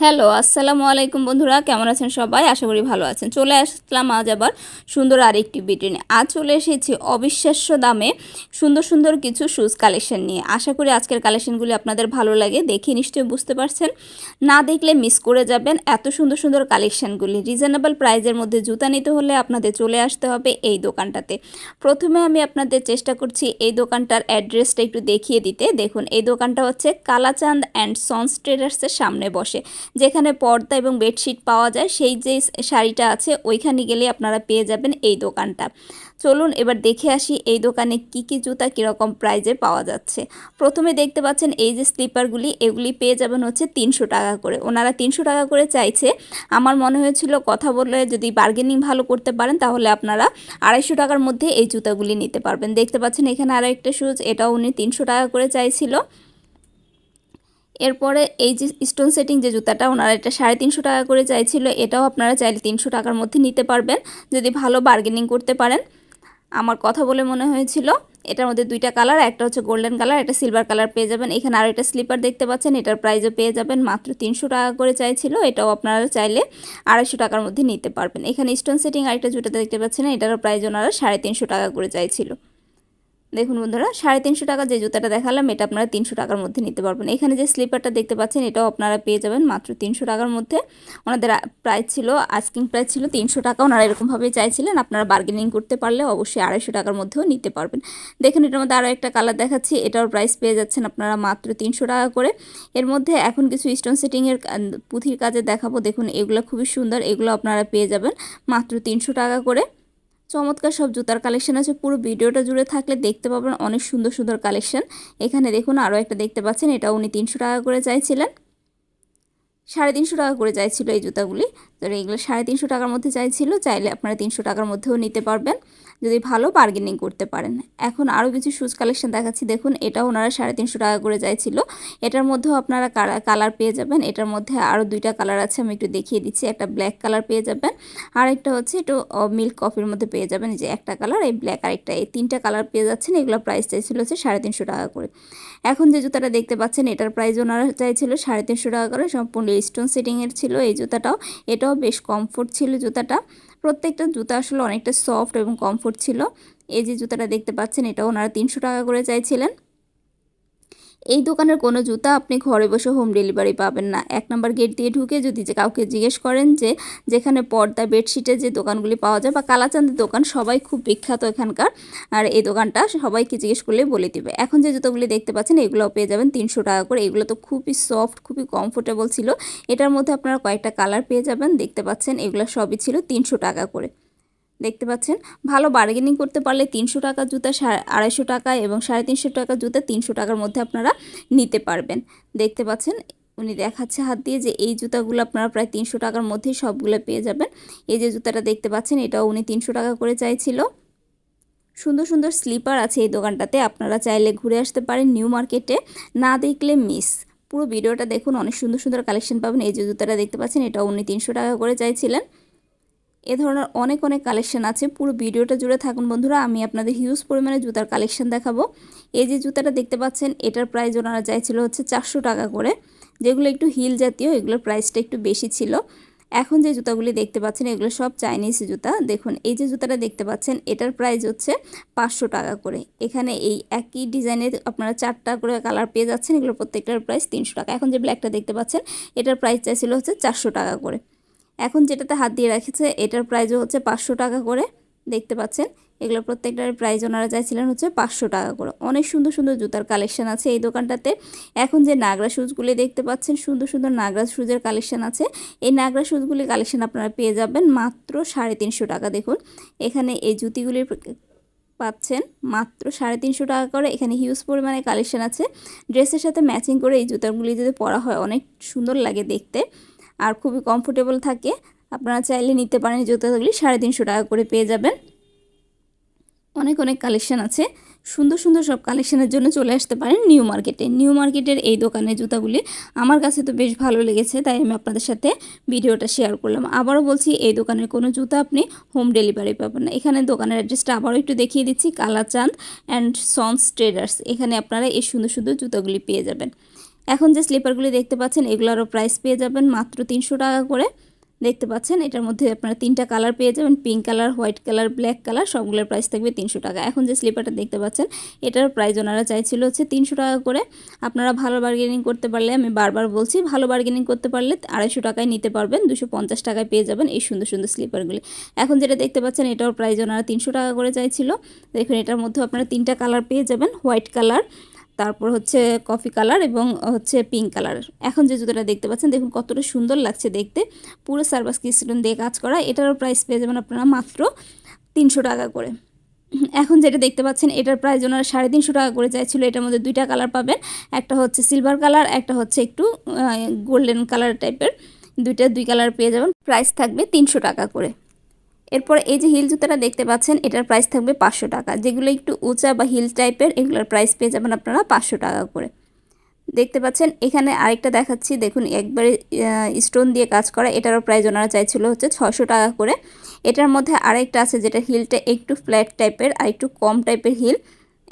Hello, আসসালামু আলাইকুম বন্ধুরা, কেমন আছেন সবাই? আশা করি ভালো আছেন। চলে আসলাম আজ আবার সুন্দর আরেকটি ভিডিও নিয়ে। আজ চলে এসেছি অবিশ্বাস্য দামে সুন্দর সুন্দর কিছু শুজ কালেকশন নিয়ে। আশা করি আজকের কালেকশনগুলি আপনাদের ভালো লাগে, দেখে নিশ্চয়ই বুঝতে পারছেন। না দেখলে মিস করে যাবেন এত সুন্দর সুন্দর কালেকশনগুলি রিজনেবল প্রাইজের মধ্যে জুতা নিতে হলে আপনাদের চলে আসতে হবে এই দোকানটাতে। প্রথমে আমি আপনাদের চেষ্টা করছি এই দোকানটার অ্যাড্রেসটা একটু দেখিয়ে দিতে। দেখুন, এই দোকানটা হচ্ছে কালাচাঁদ অ্যান্ড সন্স ট্রেডার্সের সামনে বসে। যেখানে পর্দা এবং বেডশিট পাওয়া যায়, সেই যে শাড়িটা আছে, ওইখানে গেলে আপনারা পেয়ে যাবেন এই দোকানটা। চলুন এবার দেখে আসি এই দোকানে কি কি জুতা কীরকম প্রাইজে পাওয়া যাচ্ছে। প্রথমে দেখতে পাচ্ছেন এই যে স্লিপারগুলি, এগুলি পেয়ে যাবেন হচ্ছে তিনশো টাকা করে। ওনারা তিনশো টাকা করে চাইছে। আমার মনে হয়েছিল কথা বলে যদি বার্গেনিং ভালো করতে পারেন, তাহলে আপনারা আড়াইশো টাকার মধ্যে এই জুতাগুলি নিতে পারবেন। দেখতে পাচ্ছেন এখানে আরও একটা শুজ এটাও উনি তিনশো টাকা করে চাইছিল। এরপরে এই যে স্টোন সেটিং যে জুতাটা, ওনারা এটা সাড়ে তিনশো টাকা করে চাইছিল, এটাও আপনারা চাইলে তিনশো টাকার মধ্যে নিতে পারবেন, যদি ভালো বার্গেনিং করতে পারেন। আমার কথা বলে মনে হয়েছিল, এটার মধ্যে দুইটা কালার একটা হচ্ছে গোল্ডেন কালার একটা সিলভার কালার পেয়ে যাবেন। এখানে আর একটা স্লিপার দেখতে পাচ্ছেন, এটার প্রাইসও পেয়ে যাবেন, মাত্র তিনশো টাকা করে চাইছিল, এটাও আপনারা চাইলে আড়াইশো টাকার মধ্যে নিতে পারবেন। এখানে স্টোন সেটিং আরেকটা জুটাতে দেখতে পাচ্ছেন, এটারও প্রাইস ওনারা সাড়ে তিনশো টাকা করে চাইছিল। দেখুন বন্ধুরা, সাড়ে তিনশো টাকা যে জুতাটা দেখালাম, এটা আপনারা তিনশো টাকার মধ্যে নিতে পারবেন। এখানে যে স্লিপারটা দেখতে পাচ্ছেন, এটাও আপনারা পেয়ে যাবেন মাত্র তিনশো টাকার মধ্যে। ওনাদের প্রাইস ছিল আস্কিং প্রাইস ছিল তিনশো টাকা, ওনারা এরকমভাবেই চাইছিলেন, আপনারা বার্গেনিং করতে পারলে অবশ্যই আড়াইশো টাকার মধ্যেও নিতে পারবেন। দেখুন, এটার মধ্যে আরও একটা কালার দেখাচ্ছি এটার প্রাইস পেয়ে যাচ্ছেন আপনারা মাত্র তিনশো টাকা করে। এর মধ্যে এখন কিছু স্টোন সেটিংয়ের পুঁথির কাজে দেখাবো। দেখুন, এগুলো খুবই সুন্দর, এগুলো আপনারা পেয়ে যাবেন মাত্র তিনশো টাকা করে। চমৎকার সব জুতার কালেকশন আছে। পুরো ভিডিওটা জুড়ে থাকলে দেখতে পাবেন অনেক সুন্দর সুন্দর কালেকশন এখানে দেখুন আরও একটা দেখতে পাচ্ছেন এটা উনি তিনশো টাকা করে চাইছিলেন। সাড়ে তিনশো টাকা করে চাইছিল এই জুতাগুলি। তো এইগুলো সাড়ে তিনশো টাকার মধ্যে চাইছিল, চাইলে আপনারা তিনশো টাকার মধ্যেও নিতে পারবেন। যদি ভালো বার্গেনিং করতে পারেন। এখন আরও কিছু শুজ কালেকশন দেখাচ্ছি। দেখুন এটা ওনারা সাড়ে তিনশো টাকা করে চাইছিল। এটার মধ্যেও আপনারা কালার পেয়ে যাবেন। এটার মধ্যে আরও দুইটা কালার আছে, আমি একটু দেখিয়ে দিচ্ছি। একটা ব্ল্যাক কালার পেয়ে যাবেন। আর একটা হচ্ছে একটু মিল্ক কফির মধ্যে পেয়ে যাবেন। যে একটা কালার এই ব্ল্যাক আর একটা এই তিনটা কালার পেয়ে যাচ্ছেন। এগুলো প্রাইস চাইছিল হচ্ছে সাড়ে তিনশো টাকা করে। এখন যে জুতাটা দেখতে পাচ্ছেন, এটার প্রাইস ওনারা চাইছিল সাড়ে তিনশো টাকা করে। সম্পূর্ণ স্টোন সেটিংয়ের ছিল এই জুতাটাও। এটাও বেশ কমফোর্ট ছিল জুতাটা। প্রত্যেকটা জুতা আসলে অনেকটা সফট এবং কমফোর্ট ছিল। এই যে জুতাটা দেখতে পাচ্ছেন এটা ওনারা তিনশো টাকা করে চাইছিলেন। এই দোকানের কোনো জুতা আপনি ঘরে বসে হোম ডেলিভারি পাবেন না। এক নম্বর গেট দিয়ে ঢুকে যদি যে কাউকে জিজ্ঞেস করেন যে, যেখানে পর্দা বেডশিটের যে দোকানগুলি পাওয়া যায় বা কালাচাঁদের দোকান, সবাই খুব বিখ্যাত এখানকার। আর এই দোকানটা সবাইকে জিজ্ঞেস করলে বলে দিবে। এখন যে জুতোগুলি দেখতে পাচ্ছেন, এগুলোও পেয়ে যাবেন তিনশো টাকা করে। এগুলো তো খুবই সফট খুবই কমফোর্টেবল ছিল। এটার মধ্যে আপনারা কয়েকটা কালার পেয়ে যাবেন। দেখতে পাচ্ছেন, এগুলো সবই ছিল তিনশো টাকা করে। দেখতে পাচ্ছেন, ভালো বার্গেনিং করতে পারলে তিনশো টাকা জুতা আড়াইশো টাকা এবং সাড়ে তিনশো টাকা জুতা তিনশো টাকার মধ্যে আপনারা নিতে পারবেন। দেখতে পাচ্ছেন, উনি দেখাচ্ছে হাত দিয়ে যে এই জুতাগুলো আপনারা প্রায় তিনশো টাকার মধ্যেই সবগুলো পেয়ে যাবেন। এই যে জুতাটা দেখতে পাচ্ছেন, এটাও উনি তিনশো টাকা করে চাইছিল। সুন্দর সুন্দর স্লিপার আছে এই দোকানটাতে, আপনারা চাইলে ঘুরে আসতে পারেন নিউ মার্কেটে। না দেখলে মিস পুরো ভিডিওটা দেখুন, অনেক সুন্দর সুন্দর কালেকশন পাবেন। এই যে জুতাটা দেখতে পাচ্ছেন, এটাও উনি তিনশো টাকা করে চাইছিলেন। এ ধরনের অনেক অনেক কালেকশন আছে। পুরো ভিডিওটা জুড়ে থাকুন বন্ধুরা, আমি আপনাদের হিউজ পরিমাণে জুতার কালেকশন দেখাবো। এই যে জুতাটা দেখতে পাচ্ছেন, এটার প্রাইস ওনারা চাইছিল হচ্ছে চারশো টাকা করে। যেগুলো একটু হিল জাতীয়, এগুলোর প্রাইসটা একটু বেশি ছিল। এখন যে জুতাগুলি দেখতে পাচ্ছেন, এগুলো সব চাইনিজ জুতা। দেখুন, এই যে জুতাটা দেখতে পাচ্ছেন, এটার প্রাইস হচ্ছে পাঁচশো টাকা করে। এখানে এই একই ডিজাইনের আপনারা চারটা করে কালার পেয়ে যাচ্ছেন এগুলো প্রত্যেকটার প্রাইস তিনশো টাকা। এখন যে ব্ল্যাকটা দেখতে পাচ্ছেন, এটার প্রাইস চাইছিল হচ্ছে চারশো টাকা করে। এখন যেটাতে হাত দিয়ে রেখেছে, এটার প্রাইজও হচ্ছে পাঁচশো টাকা করে। দেখতে পাচ্ছেন, এগুলো প্রত্যেকটার প্রাইজ ওনারা চাইছিলেন হচ্ছে পাঁচশো টাকা করে। অনেক সুন্দর সুন্দর জুতার কালেকশন আছে এই দোকানটাতে। এখন যে নাগরা শুজগুলি দেখতে পাচ্ছেন, সুন্দর সুন্দর নাগরা শুজের কালেকশন আছে। এই নাগরা শুজগুলি কালেকশন আপনারা পেয়ে যাবেন মাত্র সাড়ে তিনশো টাকা। দেখুন, এখানে এই জুতিগুলির পাচ্ছেন মাত্র সাড়ে তিনশো টাকা করে। এখানে হিউজ পরিমাণে কালেকশন আছে। ড্রেসের সাথে ম্যাচিং করে এই জুতাগুলি যদি পরা হয়, অনেক সুন্দর লাগে দেখতে। আর খুবই কমফোর্টেবল থাকে। আপনারা চাইলে নিতে পারেন জুতোগুলি সাড়ে তিনশো টাকা করে পেয়ে যাবেন। অনেক অনেক কালেকশন আছে। সুন্দর সুন্দর সব কালেকশানের জন্য চলে আসতে পারেন নিউ মার্কেটে। নিউ মার্কেটের এই দোকানের জুতাগুলি আমার কাছে তো বেশ ভালো লেগেছে, তাই আমি আপনাদের সাথে ভিডিওটা শেয়ার করলাম। আবারও বলছি, এই দোকানের কোনো জুতা আপনি হোম ডেলিভারি পাবেন না। এখানে দোকানের অ্যাড্রেসটা আবারও একটু দেখিয়ে দিচ্ছি, কালাচাঁদ অ্যান্ড সন্স ট্রেডার্স এখানে আপনারা এই সুন্দর সুন্দর জুতাগুলি পেয়ে যাবেন। এখন যে স্লিপারগুলি দেখতে পাচ্ছেন, এগুলোরও প্রাইস পেয়ে যাবেন মাত্র তিনশো টাকা করে। দেখতে পাচ্ছেন, এটার মধ্যে আপনারা তিনটা কালার পেয়ে যাবেন pink colour white colour black colour সবগুলোর প্রাইস থাকবে তিনশো টাকা। এখন যে স্লিপারটা দেখতে পাচ্ছেন, এটার প্রাইস ওনারা চাইছিল হচ্ছে তিনশো টাকা করে। আপনারা ভালো বার্গেনিং করতে পারলে, আমি বারবার বলছি, ভালো বার্গেনিং করতে পারলে আড়াইশো টাকায় নিতে পারবেন, দুশো পঞ্চাশ টাকায় পেয়ে যাবেন এই সুন্দর সুন্দর স্লিপারগুলি। এখন যেটা দেখতে পাচ্ছেন এটার প্রাইস ওনারা তিনশো টাকা করে চাইছিল। দেখুন, এটার মধ্যে আপনারা তিনটা কালার পেয়ে যাবেন হোয়াইট কালার তারপর হচ্ছে কফি কালার এবং হচ্ছে পিঙ্ক কালার। এখন যে জুতোটা দেখতে পাচ্ছেন, দেখুন কতটা সুন্দর লাগছে দেখতে। পুরো সার্ভাস কিস্টোন দিয়ে কাজ করা, এটারও প্রাইস পেয়ে যাবেন আপনারা মাত্র তিনশো টাকা করে। এখন যেটা দেখতে পাচ্ছেন, এটার প্রাইস ওনারা সাড়ে তিনশো টাকা করে চাইছিল, এটার মধ্যে দুইটা কালার পাবেন। একটা হচ্ছে সিলভার কালার, একটা হচ্ছে একটু গোল্ডেন কালার টাইপের দুইটা দুই কালার পেয়ে যাবেন প্রাইস থাকবে তিনশো টাকা করে। এরপর এই যে হিল জুতাটা দেখতে পাচ্ছেন, এটার প্রাইস থাকবে পাঁচশো টাকা। যেগুলো একটু উঁচা বা হিল টাইপের এগুলোর প্রাইস পেয়ে যাবেন আপনারা পাঁচশো টাকা করে। দেখতে পাচ্ছেন, এখানে আরেকটা দেখাচ্ছি। দেখুন, একবারে স্টোন দিয়ে কাজ করা। এটারও প্রাইস ওনারা চাইছিল হচ্ছে ছশো টাকা করে। এটার মধ্যে আরেকটা আছে যেটা হিলটা একটু ফ্ল্যাট টাইপের আর একটু কম টাইপের হিল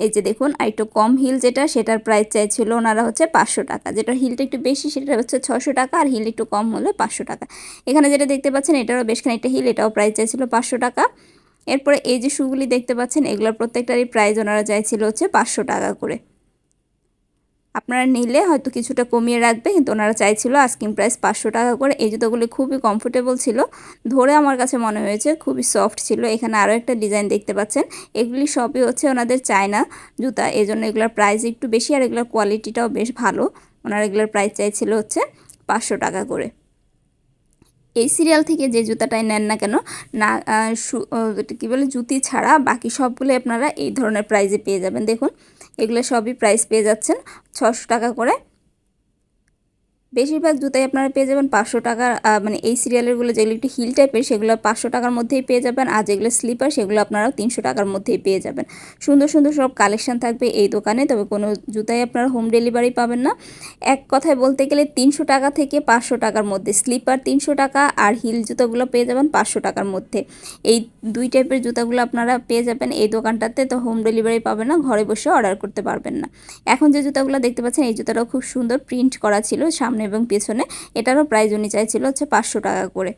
এই যে দেখুন, আর একটু কম হিল যেটা, সেটার প্রাইস চাইছিল ওনারা হচ্ছে পাঁচশো টাকা। যেটা হিলটা একটু বেশি, সেটা হচ্ছে ছশো টাকা, আর হিল একটু কম হলে পাঁচশো টাকা। এখানে যেটা দেখতে পাচ্ছেন, এটারও বেশ খানিকটা হিল এটাও প্রাইস চাইছিল পাঁচশো টাকা। এরপরে এই যে শুগুলি দেখতে পাচ্ছেন, এগুলোর প্রত্যেকটারই প্রাইস ওনারা চাইছিল হচ্ছে পাঁচশো টাকা করে। আপনারা নিলে হয়তো কিছুটা কমিয়ে রাখবে, কিন্তু ওনারা চাইছিল আস্কিং প্রাইস পাঁচশো টাকা করে। এই জুতোগুলি খুবই কমফোর্টেবল ছিল। ধরে আমার কাছে মনে হয়েছে খুবই সফট ছিল। এখানে আরও একটা ডিজাইন দেখতে পাচ্ছেন। এগুলি সবই হচ্ছে ওনাদের চায়না জুতা। এই জন্য এগুলোর প্রাইস একটু বেশি আর এগুলোর কোয়ালিটিটাও বেশ ভালো। ওনারা এগুলোর প্রাইস চাইছিল হচ্ছে পাঁচশো টাকা করে। এই সিরিয়াল থেকে যে জুতাটাই নেন না কেন, না কী বলে, জুতি ছাড়া বাকি সবগুলো আপনারা এই ধরনের প্রাইজে পেয়ে যাবেন। দেখুন, এগুলো সবই প্রাইস পেয়ে যাচ্ছেন। ছশো টাকা করে বেশিরভাগ জুতাই আপনারা পেয়ে যাবেন পাঁচশো টাকার মানে এই সিরিয়ালেরগুলো যেগুলো একটু হিল টাইপের সেগুলো পাঁচশো টাকার মধ্যেই পেয়ে যাবেন। আর যেগুলো স্লিপার সেগুলো আপনারাও তিনশো টাকার মধ্যেই পেয়ে যাবেন। সুন্দর সুন্দর সব কালেকশন থাকবে এই দোকানে, তবে কোনো জুতাই আপনারা হোম ডেলিভারি পাবেন না। এক কথায় বলতে গেলে তিনশো টাকা থেকে পাঁচশো টাকার মধ্যে স্লিপার তিনশো টাকা আর হিল জুতোগুলো পেয়ে যাবেন পাঁচশো টাকার মধ্যে। এই দুই টাইপের জুতাগুলো আপনারা পেয়ে যাবেন এই দোকানটাতে, তো হোম ডেলিভারি পাবেন না, ঘরে বসে অর্ডার করতে পারবেন না। এখন যে জুতাগুলো দেখতে পাচ্ছেন, এই জুতাটাও খুব সুন্দর প্রিন্ট করা ছিল, সামনে সামনে এবং পেছনে, এটারও প্রাইস উনি চাইছিল হচ্ছে পাঁচশো টাকা করে।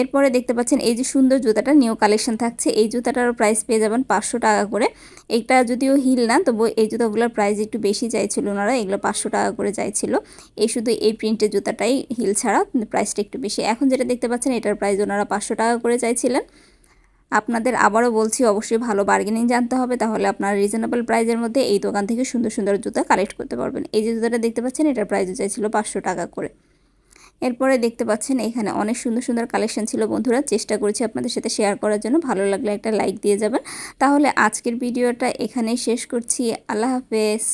এরপরে দেখতে পাচ্ছেন এই যে সুন্দর জুতাটা নিউ কালেকশন থাকছে। এই জুতাটারও প্রাইস পেয়ে যাবেন পাঁচশো টাকা করে। এটা যদিও হিল না, তবু এই জুতাগুলোর প্রাইস একটু বেশি চাইছিল ওনারা, এগুলো পাঁচশো টাকা করে চাইছিল। এই শুধু এই প্রিন্টের জুতাটাই হিল ছাড়া প্রাইসটা একটু বেশি। এখন যেটা দেখতে পাচ্ছেন, এটার প্রাইস ওনারা পাঁচশো টাকা করে চাইছিলেন। আপনাদের আবারও বলছি, অবশ্যই ভালো বার্গেনিং জানতে হবে, তাহলে আপনারা রিজনেবল প্রাইজের মধ্যে এই দোকান থেকে সুন্দর সুন্দর জুতা কালেক্ট করতে পারবেন। এই যে জুতাটা দেখতে পাচ্ছেন, এটার প্রাইস চাইছিল পাঁচশো টাকা করে। এরপরে দেখতে পাচ্ছেন, এখানে অনেক সুন্দর সুন্দর কালেকশন ছিল বন্ধুরা, চেষ্টা করেছি আপনাদের সাথে শেয়ার করার জন্য, ভালো লাগলে একটা লাইক দিয়ে যাবেন। তাহলে আজকের ভিডিওটা এখানেই শেষ করছি, আল্লাহ হাফেজ।